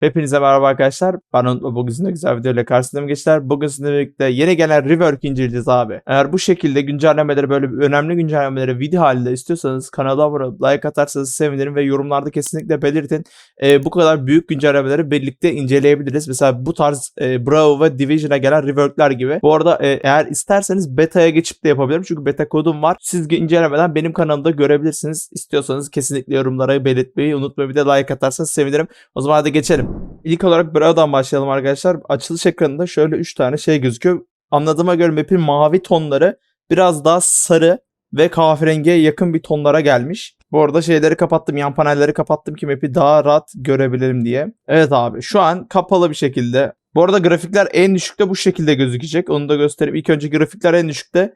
Hepinize merhaba arkadaşlar. Ben Unutma bugün sizinle güzel videoyla karşınızdayım gençler. Bugün sizinle birlikte yeni gelen rework inceleyeceğiz abi. Eğer bu şekilde güncellemeleri böyle önemli güncellemeleri video halinde istiyorsanız kanala abone olup like atarsanız sevinirim ve yorumlarda kesinlikle belirtin. Ee, bu kadar büyük güncellemeleri birlikte inceleyebiliriz. Mesela bu tarz e, Bravo ve Division'a gelen reworkler gibi. Bu arada e, eğer isterseniz beta'ya geçip de yapabilirim. Çünkü beta kodum var. Siz incelemeden benim kanalımda görebilirsiniz. İstiyorsanız kesinlikle yorumlara belirtmeyi unutmayın. Bir de like atarsanız sevinirim. O zaman hadi geçelim. İlk olarak Brao'dan başlayalım arkadaşlar. Açılış ekranında şöyle 3 tane şey gözüküyor. Anladığıma göre map'in mavi tonları biraz daha sarı ve kahverengiye yakın bir tonlara gelmiş. Bu arada şeyleri kapattım, yan panelleri kapattım ki map'i daha rahat görebilirim diye. Evet abi şu an kapalı bir şekilde. Bu arada grafikler en düşükte bu şekilde gözükecek. Onu da göstereyim. İlk önce grafikler en düşükte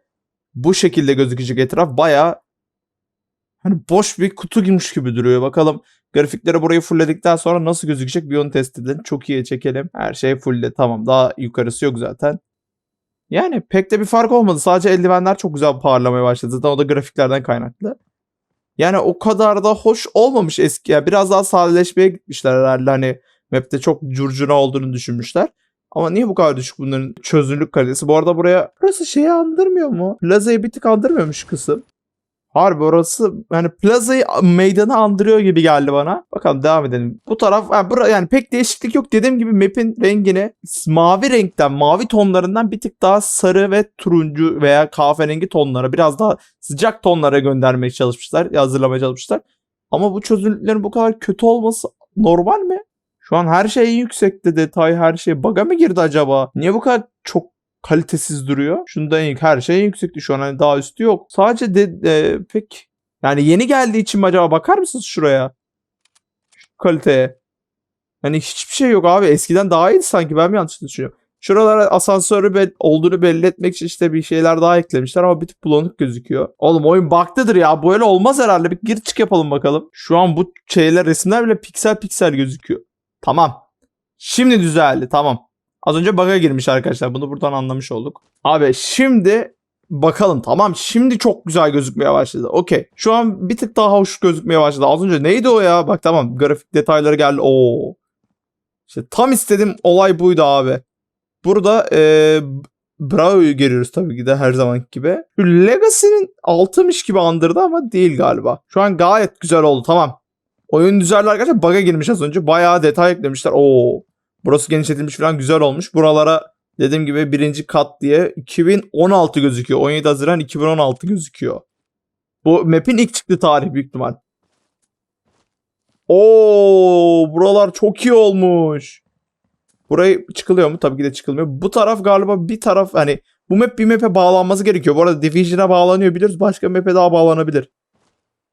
bu şekilde gözükecek etraf. Baya hani boş bir kutu girmiş gibi duruyor. Bakalım Grafikleri burayı fullledikten sonra nasıl gözükecek bir onu test edin. Çok iyi çekelim. Her şey fullle tamam. Daha yukarısı yok zaten. Yani pek de bir fark olmadı. Sadece eldivenler çok güzel parlamaya başladı. Zaten o da grafiklerden kaynaklı. Yani o kadar da hoş olmamış eski. Yani biraz daha sadeleşmeye gitmişler herhalde. Hani map'te çok curcuna olduğunu düşünmüşler. Ama niye bu kadar düşük bunların çözünürlük kalitesi? Bu arada buraya burası şeyi andırmıyor mu? Plaza'yı bir tık andırmıyormuş kısım. Harbi orası yani plazayı meydanı andırıyor gibi geldi bana. Bakalım devam edelim. Bu taraf yani, bura, yani pek değişiklik yok. Dediğim gibi map'in rengini mavi renkten, mavi tonlarından bir tık daha sarı ve turuncu veya kahverengi tonlara biraz daha sıcak tonlara göndermeye çalışmışlar. Hazırlamaya çalışmışlar. Ama bu çözünürlüklerin bu kadar kötü olması normal mi? Şu an her şey yüksekte detay her şey. Baga mı girdi acaba? Niye bu kadar çok kalitesiz duruyor. Şundan ilk her şey en yüksekti şu an hani daha üstü yok. Sadece de, de pek yani yeni geldiği için mi acaba bakar mısınız şuraya? Şu kaliteye. Hani hiçbir şey yok abi. Eskiden daha iyiydi sanki ben mi yanlış düşünüyorum. Şuralara asansörü be- olduğunu belli etmek için işte bir şeyler daha eklemişler ama bir tık bulanık gözüküyor. Oğlum oyun bug'dadır ya. Bu öyle olmaz herhalde. Bir gir çık yapalım bakalım. Şu an bu şeyler resimler bile piksel piksel gözüküyor. Tamam. Şimdi düzeldi. Tamam. Az önce bug'a girmiş arkadaşlar. Bunu buradan anlamış olduk. Abi şimdi bakalım tamam şimdi çok güzel gözükmeye başladı. Okey. Şu an bir tık daha hoş gözükmeye başladı. Az önce neydi o ya? Bak tamam grafik detayları geldi. Oo. İşte tam istediğim olay buydu abi. Burada ee, Bravo'yu görüyoruz tabii ki de her zamanki gibi. Legacy'nin altıymış gibi andırdı ama değil galiba. Şu an gayet güzel oldu tamam. Oyun düzeldi arkadaşlar. Bug'a girmiş az önce. Bayağı detay eklemişler. Oo. Burası genişletilmiş falan güzel olmuş. Buralara dediğim gibi birinci kat diye 2016 gözüküyor. 17 Haziran 2016 gözüküyor. Bu map'in ilk çıktığı tarih büyük ihtimal. Oo, buralar çok iyi olmuş. Burayı çıkılıyor mu? Tabii ki de çıkılmıyor. Bu taraf galiba bir taraf hani bu map bir map'e bağlanması gerekiyor. Bu arada Division'a bağlanıyor biliyoruz. Başka map'e daha bağlanabilir.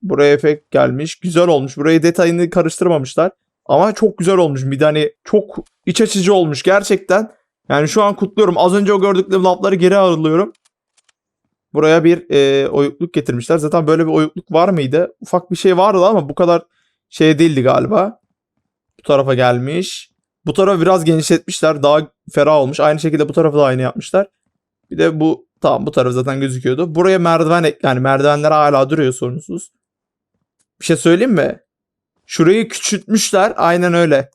Buraya efekt gelmiş. Güzel olmuş. Burayı detayını karıştırmamışlar. Ama çok güzel olmuş. Bir de hani çok iç açıcı olmuş gerçekten. Yani şu an kutluyorum. Az önce o gördüklerim lafları geri alıyorum. Buraya bir e, oyukluk getirmişler. Zaten böyle bir oyukluk var mıydı? Ufak bir şey vardı ama bu kadar şey değildi galiba. Bu tarafa gelmiş. Bu tarafı biraz genişletmişler. Daha ferah olmuş. Aynı şekilde bu tarafı da aynı yapmışlar. Bir de bu tamam bu taraf zaten gözüküyordu. Buraya merdiven yani merdivenler hala duruyor sorunsuz. Bir şey söyleyeyim mi? Şurayı küçültmüşler. Aynen öyle.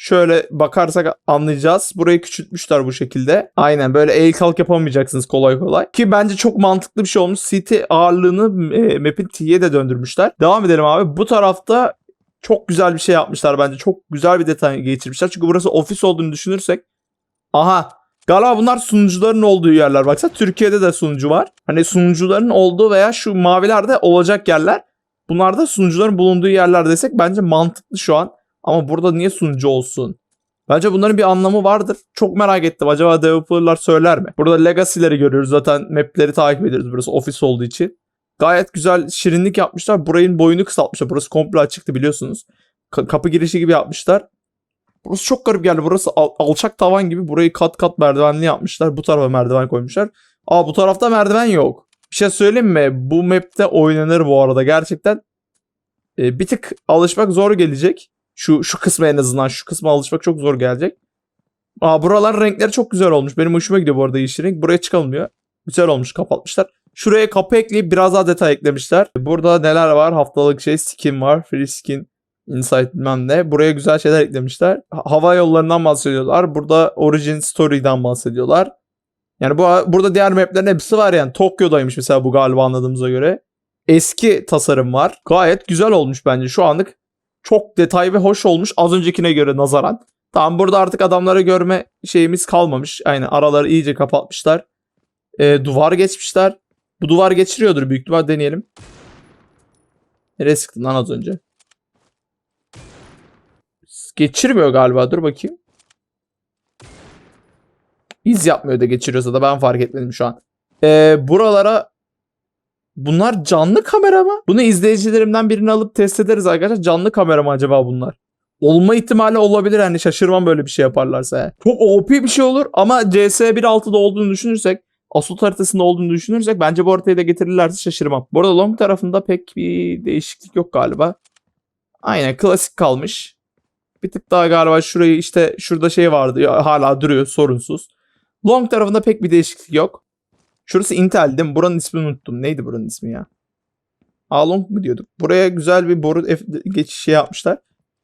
Şöyle bakarsak anlayacağız. Burayı küçültmüşler bu şekilde. Aynen böyle eğil kalk yapamayacaksınız kolay kolay. Ki bence çok mantıklı bir şey olmuş. CT ağırlığını e, map'in T'ye de döndürmüşler. Devam edelim abi. Bu tarafta çok güzel bir şey yapmışlar bence. Çok güzel bir detay geçirmişler. Çünkü burası ofis olduğunu düşünürsek. Aha Galiba bunlar sunucuların olduğu yerler. Baksana Türkiye'de de sunucu var. Hani sunucuların olduğu veya şu mavilerde olacak yerler. Bunlar da sunucuların bulunduğu yerler desek bence mantıklı şu an. Ama burada niye sunucu olsun? Bence bunların bir anlamı vardır. Çok merak ettim. Acaba developerlar söyler mi? Burada legacy'leri görüyoruz. Zaten map'leri takip ediyoruz. Burası ofis olduğu için. Gayet güzel şirinlik yapmışlar. Burayın boyunu kısaltmışlar. Burası komple açıktı biliyorsunuz. Ka- kapı girişi gibi yapmışlar. Burası çok garip geldi. Burası al- alçak tavan gibi. Burayı kat kat merdivenli yapmışlar. Bu tarafa merdiven koymuşlar. Aa bu tarafta merdiven yok. Bir şey söyleyeyim mi? Bu map'te oynanır bu arada. Gerçekten e, bir tık alışmak zor gelecek. Şu şu kısmı en azından şu kısma alışmak çok zor gelecek. Aa buralar renkleri çok güzel olmuş. Benim hoşuma gidiyor bu arada yeşil renk. Buraya çıkılmıyor. Güzel olmuş kapatmışlar. Şuraya kapı ekleyip biraz daha detay eklemişler. Burada neler var? Haftalık şey skin var. Free skin. Insight bilmem ne. Buraya güzel şeyler eklemişler. Ha- Hava yollarından bahsediyorlar. Burada Origin Story'den bahsediyorlar. Yani bu burada diğer maplerin hepsi var yani. Tokyo'daymış mesela bu galiba anladığımıza göre. Eski tasarım var. Gayet güzel olmuş bence. Şu anlık çok detay ve hoş olmuş az öncekine göre nazaran. Tamam burada artık adamları görme şeyimiz kalmamış. Aynen araları iyice kapatmışlar. Ee, duvar geçmişler. Bu duvar geçiriyordur büyük ihtimal deneyelim. Nereye sıktın lan az önce? Geçirmiyor galiba. Dur bakayım. İz yapmıyor da geçiriyorsa da ben fark etmedim şu an. Ee, buralara bunlar canlı kamera mı? Bunu izleyicilerimden birini alıp test ederiz arkadaşlar. Canlı kamera mı acaba bunlar? Olma ihtimali olabilir hani şaşırmam böyle bir şey yaparlarsa. ya. Çok OP bir şey olur ama CS 1.6'da olduğunu düşünürsek Asut haritasında olduğunu düşünürsek bence bu haritayı da getirirlerse şaşırmam. Bu arada long tarafında pek bir değişiklik yok galiba. Aynen klasik kalmış. Bir tık daha galiba şurayı işte şurada şey vardı ya, hala duruyor sorunsuz. Long tarafında pek bir değişiklik yok. Şurası Intel değil mi? Buranın ismini unuttum. Neydi buranın ismi ya? A-Long mu diyorduk? Buraya güzel bir boru geçişi yapmışlar.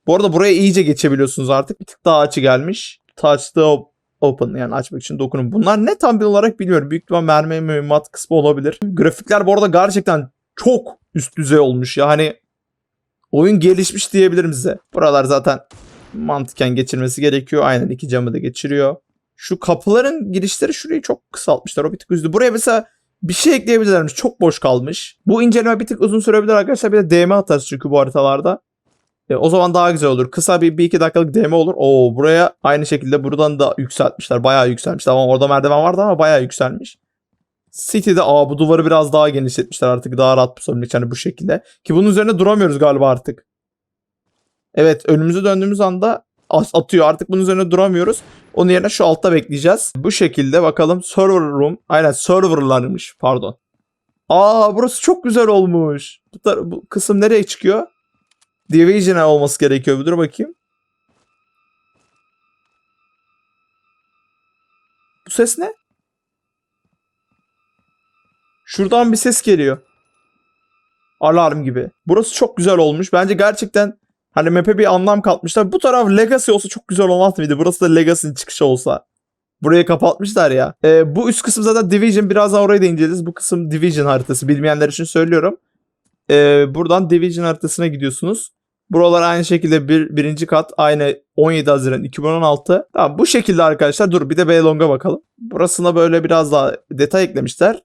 Bu arada buraya iyice geçebiliyorsunuz artık. Bir tık daha açı gelmiş. Touch the op- open yani açmak için dokunun. Bunlar ne tam bir olarak bilmiyorum. Büyük ihtimal mermi mühimmat kısmı olabilir. Grafikler bu arada gerçekten çok üst düzey olmuş. Yani oyun gelişmiş diyebilirim size. Buralar zaten mantıken geçirmesi gerekiyor. Aynen iki camı da geçiriyor. Şu kapıların girişleri şurayı çok kısaltmışlar. O bir tık üzdü. Buraya mesela bir şey ekleyebilirlermiş. Çok boş kalmış. Bu inceleme bir tık uzun sürebilir arkadaşlar. Bir de DM atarız çünkü bu haritalarda. E, o zaman daha güzel olur. Kısa bir, bir iki dakikalık DM olur. Oo buraya aynı şekilde buradan da yükseltmişler. Bayağı yükselmişler. Ama orada merdiven vardı ama bayağı yükselmiş. City'de aa bu duvarı biraz daha genişletmişler artık. Daha rahat tutabilmek yani bu şekilde. Ki bunun üzerine duramıyoruz galiba artık. Evet önümüzü döndüğümüz anda atıyor. Artık bunun üzerine duramıyoruz. Onun yerine şu altta bekleyeceğiz. Bu şekilde bakalım server room. Aynen serverlarmış pardon. Aa burası çok güzel olmuş. Bu, bu kısım nereye çıkıyor? Division'a olması gerekiyor. Bir Dur bakayım. Bu ses ne? Şuradan bir ses geliyor. Alarm gibi. Burası çok güzel olmuş. Bence gerçekten hani map'e bir anlam katmışlar. Bu taraf Legacy olsa çok güzel olmaz mıydı? Burası da Legacy'nin çıkışı olsa. Burayı kapatmışlar ya. Ee, bu üst kısım zaten Division. Birazdan orayı da inceleriz. Bu kısım Division haritası. Bilmeyenler için söylüyorum. Ee, buradan Division haritasına gidiyorsunuz. Buralar aynı şekilde bir, birinci kat aynı 17 Haziran 2016. Tamam bu şekilde arkadaşlar. Dur bir de Beylong'a bakalım. Burasına böyle biraz daha detay eklemişler.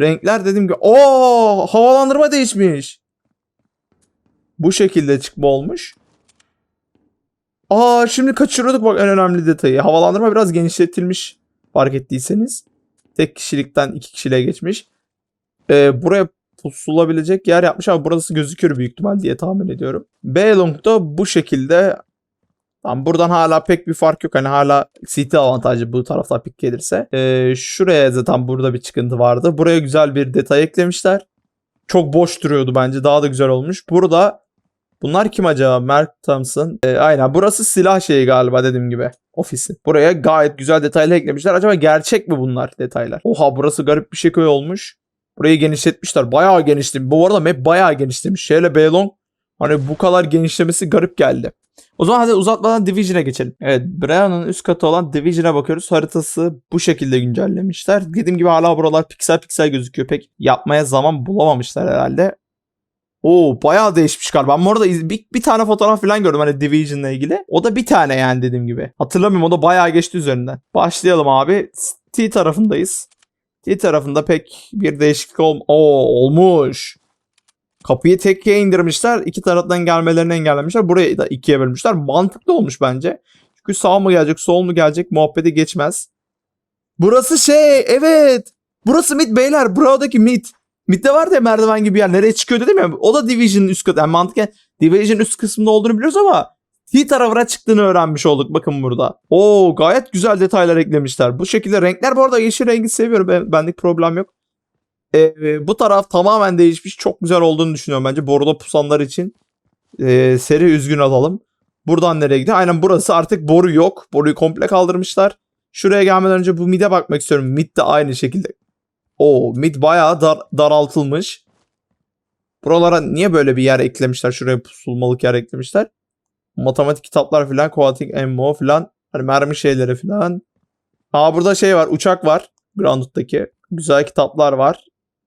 Renkler dediğim gibi. Oo havalandırma değişmiş. Bu şekilde çıkma olmuş. Aa şimdi kaçırıyorduk bak en önemli detayı. Havalandırma biraz genişletilmiş fark ettiyseniz. Tek kişilikten iki kişiliğe geçmiş. Ee, buraya pusulabilecek yer yapmış ama burası gözüküyor büyük ihtimal diye tahmin ediyorum. Beylong'da bu şekilde Tamam buradan hala pek bir fark yok. Hani hala CT avantajı bu tarafta pik gelirse. Ee, şuraya zaten burada bir çıkıntı vardı. Buraya güzel bir detay eklemişler. Çok boş duruyordu bence. Daha da güzel olmuş. Burada bunlar kim acaba? Mark Thompson. Ee, aynen burası silah şeyi galiba dediğim gibi. Ofisi. Buraya gayet güzel detaylar eklemişler. Acaba gerçek mi bunlar detaylar? Oha burası garip bir şey köy olmuş. Burayı genişletmişler. Bayağı genişlemiş. Bu arada map bayağı genişlemiş. Şöyle Beylong hani bu kadar genişlemesi garip geldi. O zaman hadi uzatmadan Division'a geçelim. Evet Breon'un üst katı olan Division'a bakıyoruz. Haritası bu şekilde güncellemişler. Dediğim gibi hala buralar piksel piksel gözüküyor. Pek yapmaya zaman bulamamışlar herhalde. Oo bayağı değişmiş galiba. Ben iz- bir, bir tane fotoğraf falan gördüm hani Division'la ilgili. O da bir tane yani dediğim gibi. Hatırlamıyorum o da bayağı geçti üzerinden. Başlayalım abi. T tarafındayız. T tarafında pek bir değişiklik ol Oo, olmuş. Kapıyı tekkeye indirmişler. iki taraftan gelmelerini engellemişler. Burayı da ikiye bölmüşler. Mantıklı olmuş bence. Çünkü sağ mı gelecek sol mu gelecek muhabbete geçmez. Burası şey evet. Burası mid beyler. Buradaki mid. Mid'de vardı ya merdiven gibi yer. Nereye çıkıyor dedim ya. O da Division'ın üst katı. Yani mantıken Division üst kısmında olduğunu biliyoruz ama T tarafına çıktığını öğrenmiş olduk. Bakın burada. Oo gayet güzel detaylar eklemişler. Bu şekilde renkler bu arada yeşil rengi seviyorum. Ben, benlik problem yok. Ee, bu taraf tamamen değişmiş. Çok güzel olduğunu düşünüyorum bence. Boruda pusanlar için ee, seri üzgün alalım. Buradan nereye gidiyor? Aynen burası artık boru yok. Boruyu komple kaldırmışlar. Şuraya gelmeden önce bu mid'e bakmak istiyorum. Mid de aynı şekilde. O mid bayağı dar, daraltılmış. Buralara niye böyle bir yer eklemişler? Şuraya pusulmalık yer eklemişler. Matematik kitaplar falan, quantic ammo falan. Hani mermi şeyleri falan. Aa burada şey var, uçak var. Grounded'daki. Güzel kitaplar var.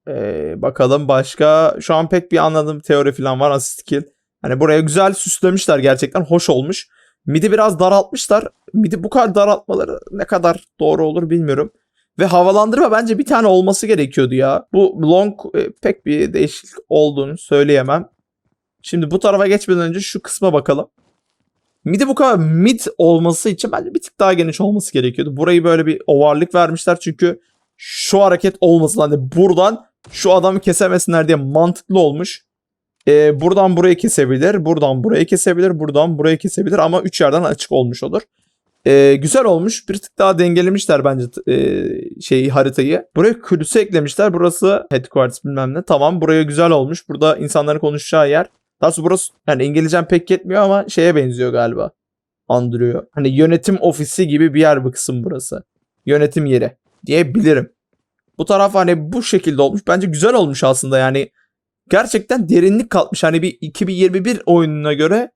Ee, bakalım başka. Şu an pek bir anladığım teori falan var. Assist kill. Hani buraya güzel süslemişler gerçekten. Hoş olmuş. Midi biraz daraltmışlar. Midi bu kadar daraltmaları ne kadar doğru olur bilmiyorum. Ve havalandırma bence bir tane olması gerekiyordu ya. Bu long e, pek bir değişiklik olduğunu söyleyemem. Şimdi bu tarafa geçmeden önce şu kısma bakalım. Midi bu kadar mid olması için bence bir tık daha geniş olması gerekiyordu. Burayı böyle bir ovarlık vermişler çünkü şu hareket olmasın. Hani buradan şu adamı kesemesinler diye mantıklı olmuş. Ee, buradan burayı kesebilir, buradan burayı kesebilir, buradan burayı kesebilir ama üç yerden açık olmuş olur. Ee, güzel olmuş. Bir tık daha dengelemişler bence e, şeyi haritayı. Buraya kulüse eklemişler. Burası headquarters bilmem ne. Tamam buraya güzel olmuş. Burada insanların konuşacağı yer. Daha burası yani İngilizcem pek yetmiyor ama şeye benziyor galiba. Andırıyor. Hani yönetim ofisi gibi bir yer bu kısım burası. Yönetim yeri diyebilirim. Bu taraf hani bu şekilde olmuş. Bence güzel olmuş aslında yani. Gerçekten derinlik katmış. Hani bir 2021 oyununa göre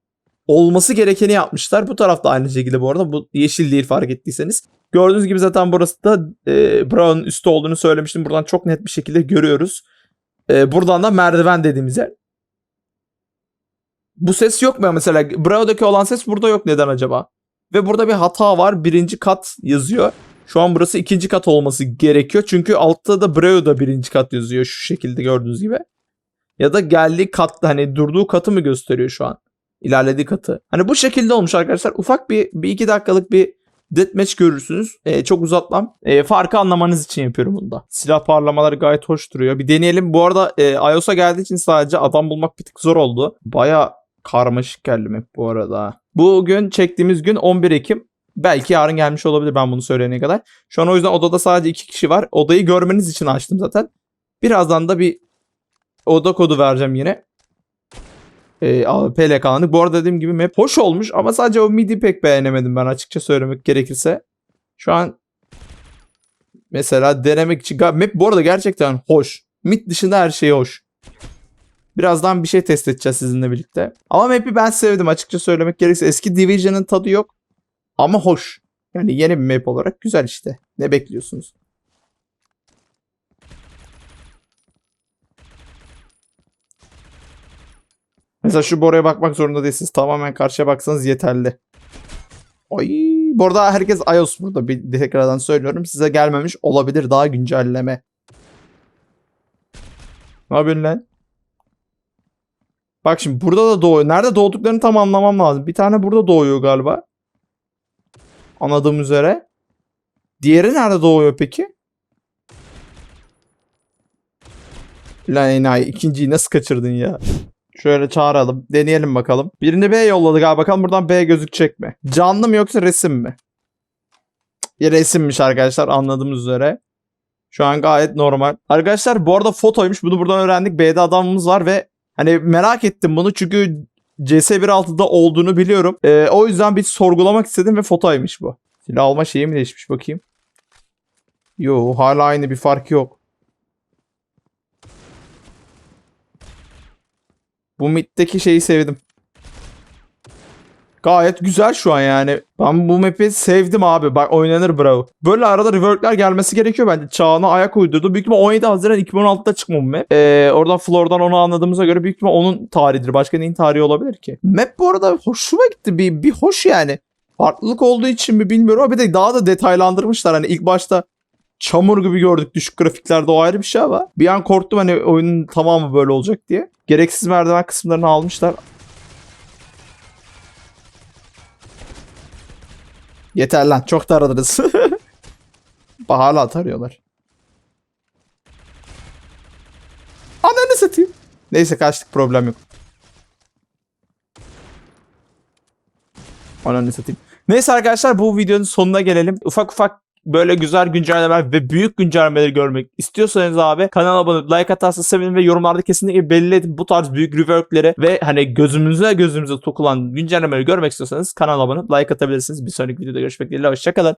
olması gerekeni yapmışlar. Bu tarafta aynı şekilde bu arada. Bu yeşil değil fark ettiyseniz. Gördüğünüz gibi zaten burası da e, Brown'un üstü olduğunu söylemiştim. Buradan çok net bir şekilde görüyoruz. E, buradan da merdiven dediğimiz yer. Bu ses yok mu mesela? Bravo'daki olan ses burada yok neden acaba? Ve burada bir hata var. Birinci kat yazıyor. Şu an burası ikinci kat olması gerekiyor. Çünkü altta da Bravo'da birinci kat yazıyor. Şu şekilde gördüğünüz gibi. Ya da geldiği katta hani durduğu katı mı gösteriyor şu an? İlerlediği katı. Hani bu şekilde olmuş arkadaşlar. Ufak bir, bir iki dakikalık bir deathmatch görürsünüz. Ee, çok uzatmam. Ee, farkı anlamanız için yapıyorum bunu da. Silah parlamaları gayet hoş duruyor. Bir deneyelim. Bu arada e, iOS'a geldiği için sadece adam bulmak bir tık zor oldu. Baya karmaşık geldi map bu arada. Bugün çektiğimiz gün 11 Ekim. Belki yarın gelmiş olabilir ben bunu söyleyene kadar. Şu an o yüzden odada sadece iki kişi var. Odayı görmeniz için açtım zaten. Birazdan da bir oda kodu vereceğim yine. AWP ile kalandık. Bu arada dediğim gibi map hoş olmuş ama sadece o midi pek beğenemedim ben açıkça söylemek gerekirse. Şu an mesela denemek için map bu arada gerçekten hoş. Mid dışında her şey hoş. Birazdan bir şey test edeceğiz sizinle birlikte. Ama map'i ben sevdim açıkça söylemek gerekirse. Eski Division'ın tadı yok. Ama hoş. Yani yeni bir map olarak güzel işte. Ne bekliyorsunuz? Mesela şu boruya bakmak zorunda değilsiniz. Tamamen karşıya baksanız yeterli. Ay, bu arada herkes iOS burada. Bir tekrardan söylüyorum. Size gelmemiş olabilir daha güncelleme. Ne yapıyorsun lan? Bak şimdi burada da doğuyor. Nerede doğduklarını tam anlamam lazım. Bir tane burada doğuyor galiba. Anladığım üzere. Diğeri nerede doğuyor peki? Lan enayi ikinciyi nasıl kaçırdın ya? Şöyle çağıralım. Deneyelim bakalım. Birini B yolladı galiba. Bakalım buradan B gözükecek mi? Canlı mı yoksa resim mi? Bir resimmiş arkadaşlar anladığımız üzere. Şu an gayet normal. Arkadaşlar bu arada fotoymuş. Bunu buradan öğrendik. B'de adamımız var ve hani merak ettim bunu çünkü CS 1.6'da olduğunu biliyorum. Ee, o yüzden bir sorgulamak istedim ve fotoymuş bu. Silah alma şeyi mi değişmiş bakayım. Yo hala aynı bir fark yok. Bu middeki şeyi sevdim. Gayet güzel şu an yani. Ben bu map'i sevdim abi. Bak oynanır bravo. Böyle arada reworkler gelmesi gerekiyor bence. Çağına ayak uydurdu. Büyük ihtimal 17 Haziran 2016'da çıkma bu map. Ee, oradan Floor'dan onu anladığımıza göre büyük ihtimal onun tarihidir. Başka neyin tarihi olabilir ki? Map bu arada hoşuma gitti. Bir, bir hoş yani. Farklılık olduğu için mi bilmiyorum ama bir de daha da detaylandırmışlar. Hani ilk başta çamur gibi gördük düşük grafiklerde o ayrı bir şey ama bir an korktum hani oyunun tamamı böyle olacak diye. Gereksiz merdiven kısımlarını almışlar. Yeter lan çok da aradınız. Hala tarıyorlar. Ananı satayım. Neyse kaçtık problem yok. Ananı satayım. Neyse arkadaşlar bu videonun sonuna gelelim. Ufak ufak böyle güzel güncellemeler ve büyük güncellemeleri görmek istiyorsanız abi kanala abone like atarsanız sevinirim ve yorumlarda kesinlikle belli edin bu tarz büyük reworkleri ve hani gözümüze gözümüze sokulan güncellemeleri görmek istiyorsanız kanala abone like atabilirsiniz. Bir sonraki videoda görüşmek dileğiyle hoşçakalın.